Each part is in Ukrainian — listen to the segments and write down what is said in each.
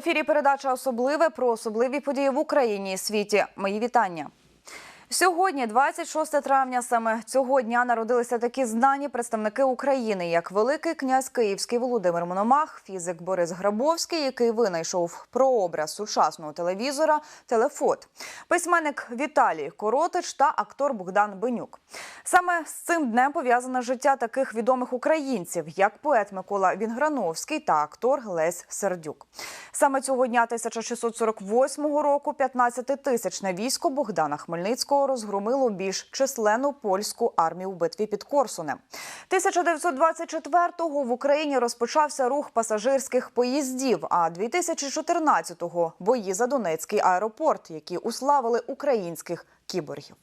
Ефірі передача особливе про особливі події в Україні і світі. Мої вітання. Сьогодні, 26 травня, саме цього дня народилися такі знані представники України, як Великий князь Київський Володимир Мономах, фізик Борис Грабовський, який винайшов прообраз сучасного телевізора Телефот, письменник Віталій Коротич та актор Богдан Бенюк. Саме з цим днем пов'язане життя таких відомих українців, як поет Микола Вінграновський та актор Лесь Сердюк. Саме цього дня 1648 року 15-тисячне військо Богдана Хмельницького розгромило більш численну польську армію в битві під Корсунем. 1924-го в Україні розпочався рух пасажирських поїздів, а 2014-го – бої за Донецький аеропорт, які уславили українських кіборгів.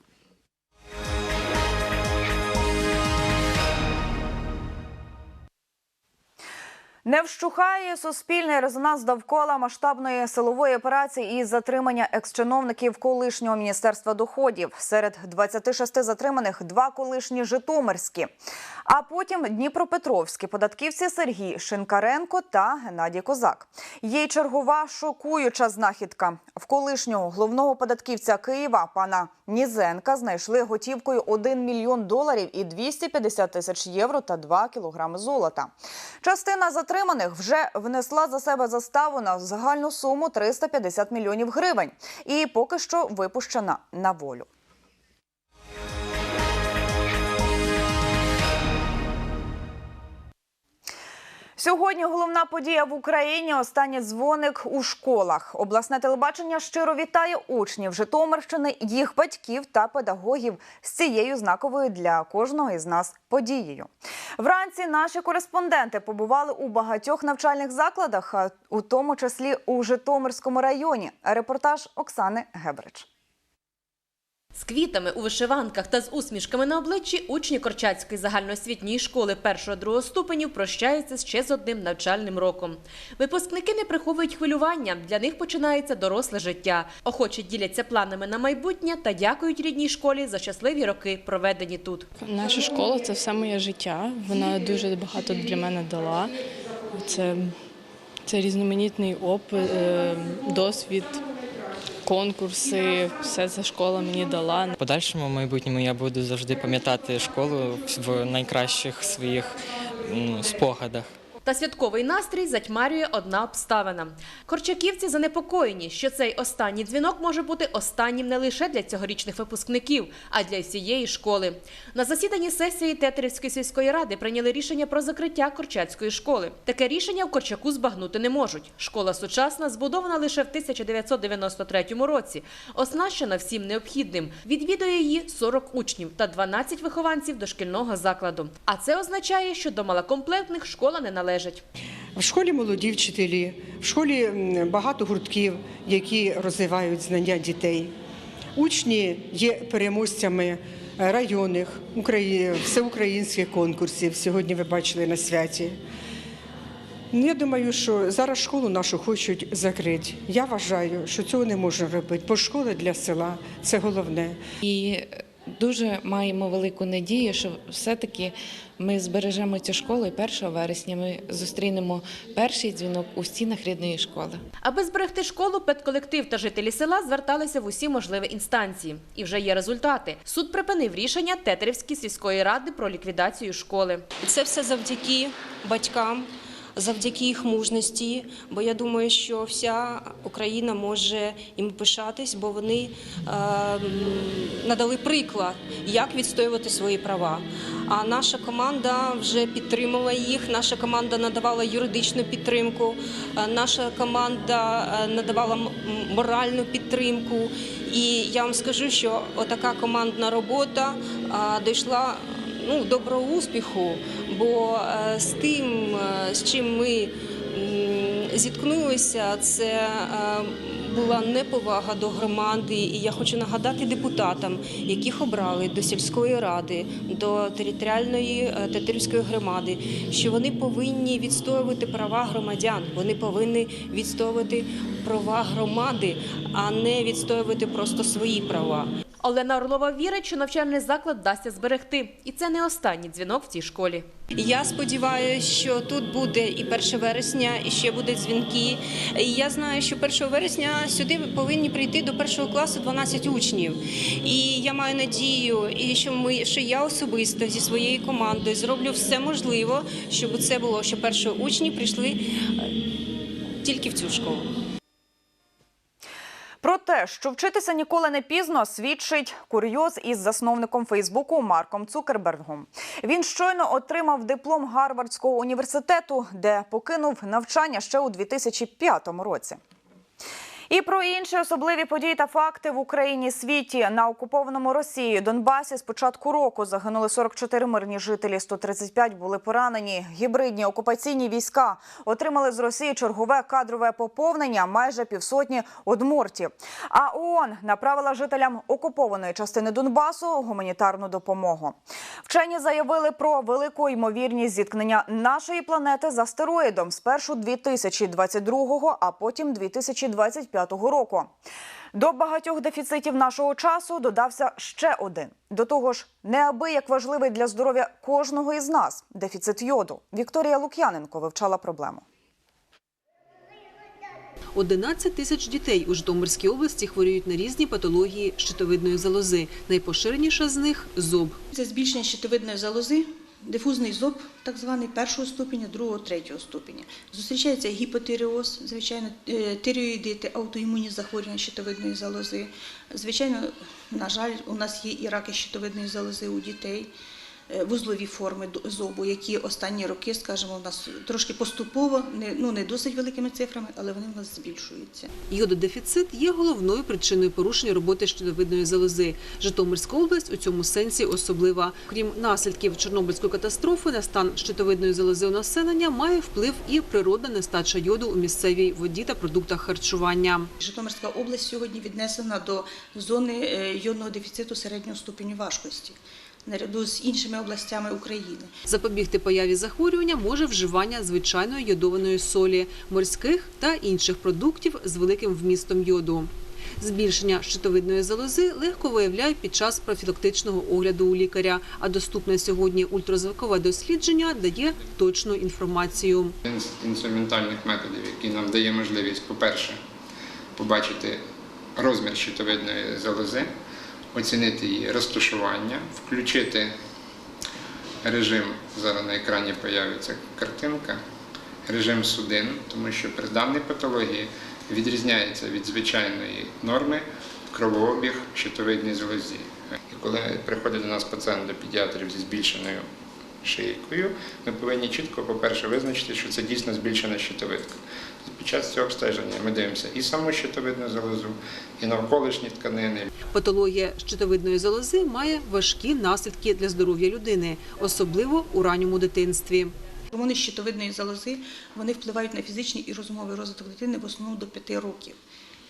Не вщухає суспільний резонанс довкола масштабної силової операції із затримання екс-чиновників колишнього міністерства доходів. Серед 26 затриманих два колишні житомирські, а потім Дніпропетровські податківці Сергій Шинкаренко та Геннадій Козак. Є чергова шокуюча знахідка. В колишнього головного податківця Києва пана Нізенка знайшли готівкою 1 мільйон доларів і 250 тисяч євро та 2 кілограми золота. Частина затриманих вже внесла за себе заставу на загальну суму 350 мільйонів гривень і поки що випущена на волю. Сьогодні головна подія в Україні. Останній дзвоник у школах. Обласне телебачення щиро вітає учнів Житомирщини, їх батьків та педагогів з цією знаковою для кожного із нас подією. Вранці наші кореспонденти побували у багатьох навчальних закладах, у тому числі у Житомирському районі. Репортаж Оксани Гебрич. З квітами у вишиванках та з усмішками на обличчі учні Корчацької загальноосвітньої школи 1-2 ступенів прощаються ще з одним навчальним роком. Випускники не приховують хвилювання, для них починається доросле життя. Охочі діляться планами на майбутнє та дякують рідній школі за щасливі роки, проведені тут. Наша школа це все моє життя. Вона дуже багато для мене дала. Це, це різноманітний опит, е, досвід, конкурси. Все це школа мені дала. В подальшому майбутньому я буду завжди пам'ятати школу в найкращих своїх спогадах. Та святковий настрій затьмарює одна обставина. Корчаківці занепокоєні, що цей останній дзвінок може бути останнім не лише для цьогорічних випускників, а для всієї школи. На засіданні сесії Тетерівської сільської ради прийняли рішення про закриття Корчацької школи. Таке рішення в Корчаку збагнути не можуть. Школа сучасна збудована лише в 1993 році, оснащена всім необхідним. Відвідує її 40 учнів та 12 вихованців дошкільного закладу. А це означає, що до малокомплектних школа не належить. В школі молоді вчителі, в школі багато гуртків, які розвивають знання дітей. Учні є переможцями районних, всеукраїнських конкурсів. Сьогодні ви бачили на святі. Ну, Я думаю, що зараз школу нашу хочуть закрити. Я вважаю, що цього не можна робити, бо школа для села це головне. І дуже маємо велику надію, що все-таки ми збережемо цю школу і 1 вересня ми зустрінемо перший дзвінок у стінах рідної школи. Аби зберегти школу, педколектив та жителі села зверталися в усі можливі інстанції. І вже є результати. Суд припинив рішення Тетерівської сільської ради про ліквідацію школи. Це все завдяки батькам, завдяки їх мужності. Бо я думаю, що вся Україна може їм пишатись, бо вони е, надали приклад, як відстоювати свої права. А наша команда вже підтримала їх. Наша команда надавала юридичну підтримку. е, Наша команда е, надавала моральну підтримку. І я вам скажу, що отака командна робота дійшла ну, доброго успіху, бо е, з тим, е, з чим ми зіткнулися, це е, була неповага до громади. І я хочу нагадати депутатам, яких обрали до сільської ради, до територіальної тетерівської громади, що вони повинні відстоювати права громадян, вони повинні відстоювати права громади, а не відстоювати просто свої права. Олена Орлова вірить, що навчальний заклад вдасться зберегти. І це не останній дзвінок в цій школі. Я сподіваюся, що тут буде і 1 вересня, і ще будуть дзвінки. Я знаю, що 1 вересня сюди повинні прийти до першого класу 12 учнів. І я маю надію, і що ми, що я особисто зі своєю командою зроблю все можливе, щоб це було, що перші учні прийшли е, тільки в цю школу. Про те, що вчитися ніколи не пізно, свідчить курйоз із засновником Фейсбуку Марком Цукербергом. Він щойно отримав диплом Гарвардського університету, де покинув навчання ще у 2005 році. І про інші особливі події та факти в Україні світі на окупованому Росією Донбасі з початку року загинули 44 мирні жителі, 135 були поранені. Гібридні окупаційні війська отримали з Росії чергове кадрове поповнення майже півсотні одмуртів. А ООН направила жителям окупованої частини Донбасу гуманітарну допомогу. Вчені заявили про велику ймовірність зіткнення нашої планети з астероїдом спершу 2022, а потім 2025 року. До багатьох дефіцитів нашого часу додався ще один. До того ж, неабияк важливий для здоров'я кожного із нас дефіцит йоду. Вікторія Лук'яненко вивчала проблему. 11 тисяч дітей у Житомирській області хворіють на різні патології щитовидної залози. Найпоширеніша з них зоб. Це збільшення щитовидної залози, дифузний зоб, так званий першого ступеня, другого, третього ступеня. Зустрічається гіпотиреоз, звичайно, е, тиреоїдити, аутоімунні захворювання щитовидної залози. Звичайно, на жаль, у нас є і раки щитовидної залози у дітей. Е, Вузлові форми зобу, які останні роки, скажімо, у нас трошки поступово, не, ну не досить великими цифрами, але вони в нас збільшуються. Йододефіцит є головною причиною порушення роботи щитовидної залози. Житомирська область у цьому сенсі особлива. Крім наслідків Чорнобильської катастрофи, на стан щитовидної залози у населення має вплив і природна нестача йоду у місцевій воді та продуктах харчування. Житомирська область сьогодні віднесена до зони е, йодного дефіциту середнього ступеню важкості наряду з іншими областями України. Запобігти появі захворювання може вживання звичайної йодованої солі, морських та інших продуктів з великим вмістом йоду. Збільшення щитовидної залози легко виявляють під час профілактичного огляду у лікаря, а доступне сьогодні ультразвукове дослідження дає точну інформацію. Один з інструментальних методів, який нам дає можливість, по-перше, побачити розмір щитовидної залози, оцінити її розташування, включити режим, зараз на екрані з'явиться картинка, режим судин, тому що при даній патології відрізняється від звичайної норми кровообіг щитовидній залозі. І коли приходить до нас пацієнт до педіатрів зі збільшеною шийкою, ми повинні чітко, по-перше, визначити, що це дійсно збільшена щитовидка. Під час цього обстеження ми дивимося і саму щитовидну залозу, і навколишні тканини. Патологія щитовидної залози має важкі наслідки для здоров'я людини, особливо у ранньому дитинстві. Гормони щитовидної залози вони впливають на фізичний і розумовий розвиток дитини в основному до 5 років.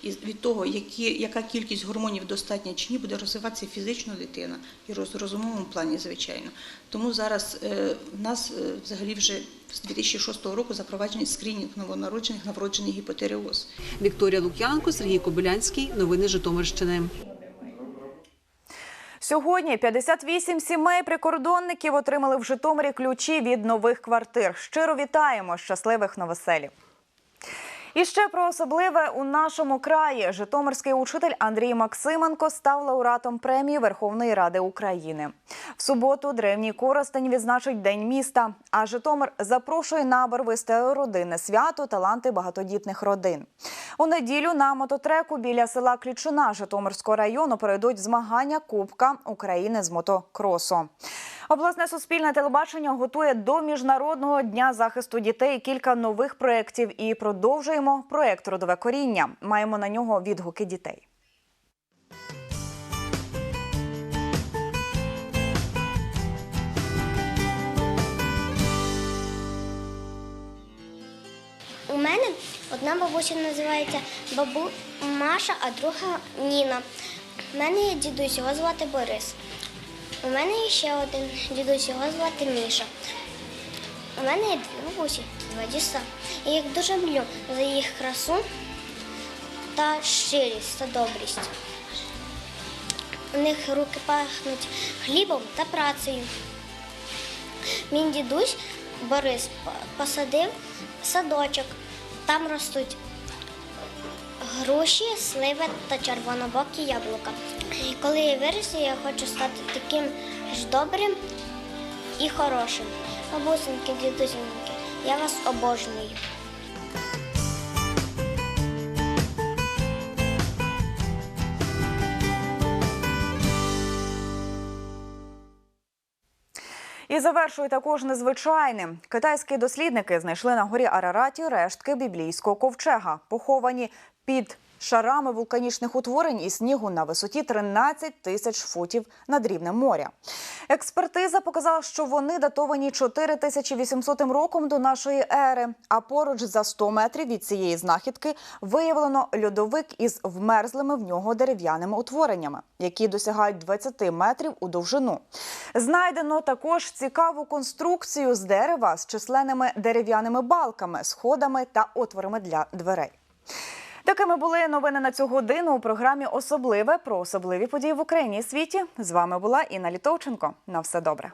І від того, які, яка кількість гормонів достатня чи ні, буде розвиватися фізично дитина і роз, в розумовому плані, звичайно. Тому зараз е, в нас е, взагалі вже з 2006 року запроваджений скринінг новонароджених на вроджений гіпотереоз. Вікторія Лук'янко, Сергій Кобилянський. Новини Житомирщини. Сьогодні 58 сімей прикордонників отримали в Житомирі ключі від нових квартир. Щиро вітаємо щасливих новоселів. І ще про особливе у нашому краї Житомирський учитель Андрій Максименко став лауреатом премії Верховної Ради України. В суботу древній Коростень відзначить День міста. А Житомир запрошує на барвисте родинне свято таланти багатодітних родин. У неділю на мототреку біля села Клічина Житомирського району пройдуть змагання Кубка України з мотокросу. Обласне суспільне телебачення готує до міжнародного дня захисту дітей кілька нових проєктів і продовжуємо проєкт Родове коріння. Маємо на нього відгуки дітей. У мене одна бабуся називається бабу Маша, а друга Ніна. У мене є дідусь, його звати Борис. У мене ще один дідусь, його звати Міша. У мене є дві бабусі, два діса. Я їх дуже люблю за їх красу та щирість та добрість. у них руки пахнуть хлібом та працею. Мій дідусь Борис посадив садочок. Там ростуть груші, сливи та червонобокі яблука. І коли я виросту, я хочу стати таким ж добрим і хорошим. Бабусеньки, дідусеньки, я вас обожнюю. І завершую також незвичайним. Китайські дослідники знайшли на горі Арараті рештки біблійського ковчега, поховані під шарами вулканічних утворень і снігу на висоті 13 тисяч футів над рівнем моря. Експертиза показала, що вони датовані 4800 роком до нашої ери. А поруч за 100 метрів від цієї знахідки виявлено льодовик із вмерзлими в нього дерев'яними утвореннями, які досягають 20 метрів у довжину. Знайдено також цікаву конструкцію з дерева з численними дерев'яними балками, сходами та отворами для дверей. Такими були новини на цю годину у програмі Особливе про особливі події в Україні і світі. З вами була Інна Літовченко. На все добре.